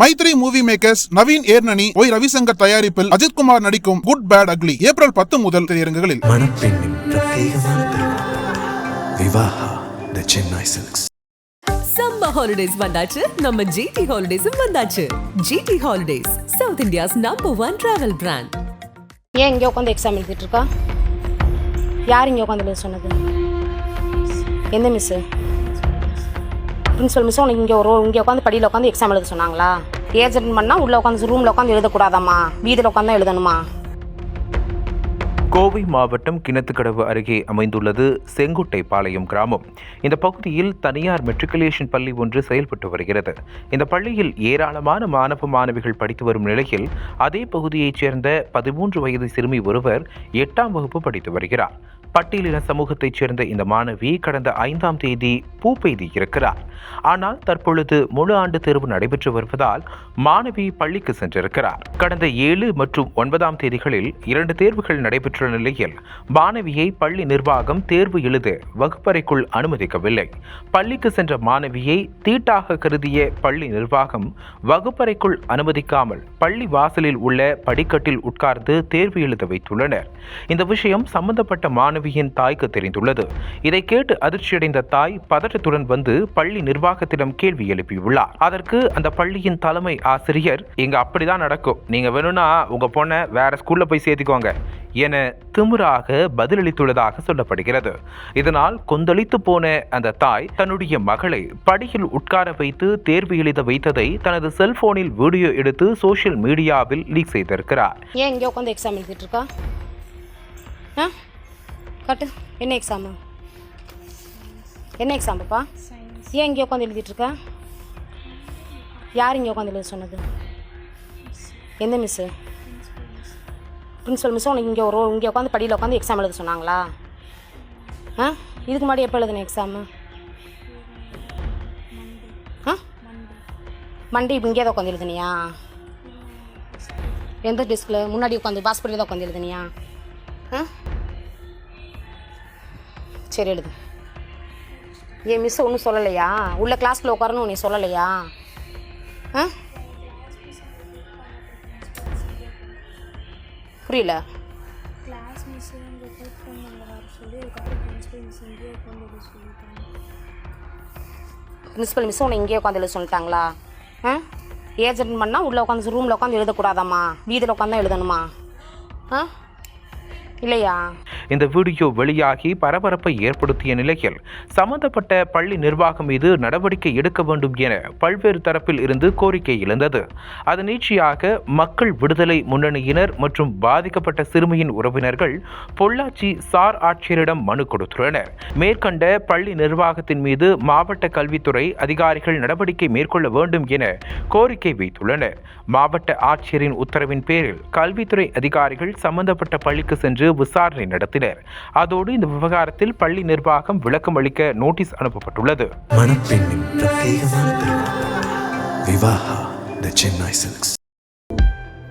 Mythri movie makers Naveen Yerneni Y Ravishankar தயாரிப்பில் அஜித்குமார் நடிக்கும் good bad ugly April பத்து முதல் திரையரங்குகளில். மணப்பெண்ணின் பிரத்யேகமான திருமணம். Vivaha the Chennai silks summer holidays வந்தாச்சு. நம்ம ஜிடி ஹாலிடேஸும் வந்தாச்சு. GT holidays south India's number one travel brand ஏன் இங்கே உட்காந்து எக்ஸாம் எழுதிட்டு இருக்கா? யார் இங்கே உட்காந்து சொன்னது? எந்த மிஸ்ஸு பிரின்சிபல் மிஸ் உனக்கு இங்கே ஒரு இங்கே உட்காந்து படியில் உட்காந்து எக்ஸாம் எழுத சொன்னாங்களா? ஏஜென்ட் பண்ணால் உள்ளே உட்காந்து ரூமில் உட்காந்து எழுதக்கூடாதாம்மா வீதியில் உட்காந்து தான் எழுதணுமா? கோவை மாவட்டம் கிணத்துக்கடவு அருகே அமைந்துள்ளது செங்குட்டை பாளையம் கிராமம். இந்த பகுதியில் தனியார் மெட்ரிகுலேஷன் பள்ளி ஒன்று செயல்பட்டு வருகிறது. இந்த பள்ளியில் ஏராளமான மாணவ மாணவிகள் படித்து வரும் நிலையில் அதே பகுதியைச் சேர்ந்த பதிமூன்று வயது சிறுமி ஒருவர் எட்டாம் வகுப்பு படித்து வருகிறார். பட்டியலின சமூகத்தைச் சேர்ந்த இந்த மாணவி கடந்த ஐந்தாம் தேதி பூ இருக்கிறார். ஆனால் தற்பொழுது முழு ஆண்டு தேர்வு நடைபெற்று வருவதால் மாணவி பள்ளிக்கு சென்றிருக்கிறார். கடந்த ஏழு மற்றும் ஒன்பதாம் தேதிகளில் இரண்டு தேர்வுகள் நடைபெற்ற நிலையில் மாணவியை பள்ளி நிர்வாகம் தேர்வு எழுத வகுப்பறைக்குள் அனுமதிக்கவில்லை. பள்ளிக்கு சென்ற மாணவியை தீட்டாக கருதிய பள்ளி நிர்வாகம் வகுப்பறைக்குள் அனுமதிக்காமல் பள்ளி வாசலில் உள்ள படிக்கட்டில் உட்கார்ந்து தேர்வு எழுத வைத்துள்ளனர். இந்த விஷயம் சம்பந்தப்பட்ட மாணவியின் தாய்க்கு தெரிந்துள்ளது. இதை கேட்டு அதிர்ச்சியடைந்த தாய் பதற்றத்துடன் வந்து பள்ளி நிர்வாகத்திடம் கேள்வி எழுப்பியுள்ளார். அதற்கு அந்த பள்ளியின் தலைமை ஆசிரியர் இங்க அப்படிதான் நடக்கும். நீங்க வேணும்னா உங்க பொண்ணை வேற ஸ்கூல்ல போய் சேர்த்துக்கோங்க என திமிராக பதிலளித்துள்ளதாக சொல்லப்படுகிறது. இதனால் கொந்தளித்து போன அந்த தாய் தன்னுடைய மகளை படியில் உட்கார வைத்து தேர்வு எழுத வைத்ததை தனது செல்போனில் வீடியோ எடுத்து சோஷியல் மீடியாவில் லீக் செய்திருக்கிறார். ஏன் இங்கே உட்காந்து எக்ஸாம் எழுதிட்டு இருக்கா? கட்டு என்ன எக்ஸாமு என்ன எக்ஸாம் பாப்பா ஏன் இங்கே உட்காந்து எழுதிட்டு யார் இங்கே உட்காந்து எழுத சொன்னது? எந்த மிஸ்ஸு பிரின்ஸிபல் மிஸ் உனக்கு இங்கே ஒரு இங்கே உட்காந்து படியில் உட்காந்து எக்ஸாம் எழுத சொன்னாங்களா? ஆ? இதுக்கு முன்னாடி எப்போ எழுதுன எக்ஸாமு ஆ? மண்டே இப்போ இங்கே தான் உட்காந்து எழுதுனியா? எந்த டெஸ்கில் முன்னாடி உட்காந்து பாஸ்பரியில் தான் உட்காந்து எழுதுனியா? ஆ? சரி எழுது. ஏன் மிஸ் ஒன்றும் சொல்லலையா? உள்ள கிளாஸ்க்குள்ள உட்காரணும் நீ சொல்லலையா? ஆ? புரியல. கிளாஸ் மிஸ் உன்னை இங்கேயே உட்காந்து எழுத சொல்லிட்டாங்களா? ஆ? ஏஜ் அட்டன் பண்ணால் உள்ளே உட்காந்து ரூமில் உட்காந்து எழுதக்கூடாதாம்மா? வீதியில் உட்காந்து தான் எழுதணுமா? ஆ? இல்லையா? இந்த வீடியோ வெளியாகி பரபரப்பை ஏற்படுத்திய நிலையில் சம்பந்தப்பட்ட பள்ளி நிர்வாகம் மீது நடவடிக்கை எடுக்க வேண்டும் என பல்வேறு தரப்பில் இருந்து கோரிக்கை எழுந்தது. அது நீட்சியாக மக்கள் விடுதலை முன்னணியினர் மற்றும் பாதிக்கப்பட்ட சிறுமியின் உறவினர்கள் பொள்ளாச்சி சார் ஆட்சியரிடம் மனு கொடுத்துள்ளனர். மேற்கண்ட பள்ளி நிர்வாகத்தின் மீது மாவட்ட கல்வித்துறை அதிகாரிகள் நடவடிக்கை மேற்கொள்ள வேண்டும் என கோரிக்கை வைத்துள்ளனர். மாவட்ட ஆட்சியரின் உத்தரவின் பேரில் கல்வித்துறை அதிகாரிகள் சம்பந்தப்பட்ட பள்ளிக்கு சென்று விசாரணை நடத்தினர் அதோடு இந்த விவகாரத்தில் பள்ளி நிர்வாகம் விளக்கம் அளிக்க நோட்டீஸ் அனுப்பப்பட்டுள்ளது.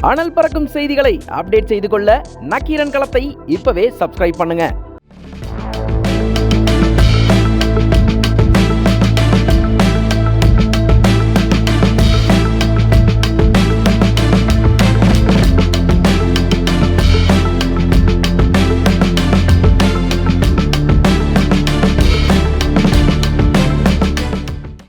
அனல் பறக்கும் செய்திகளை அப்டேட் செய்து கொள்ள நக்கீரன் களத்தை இப்பவே சப்ஸ்கிரைப் பண்ணுங்க.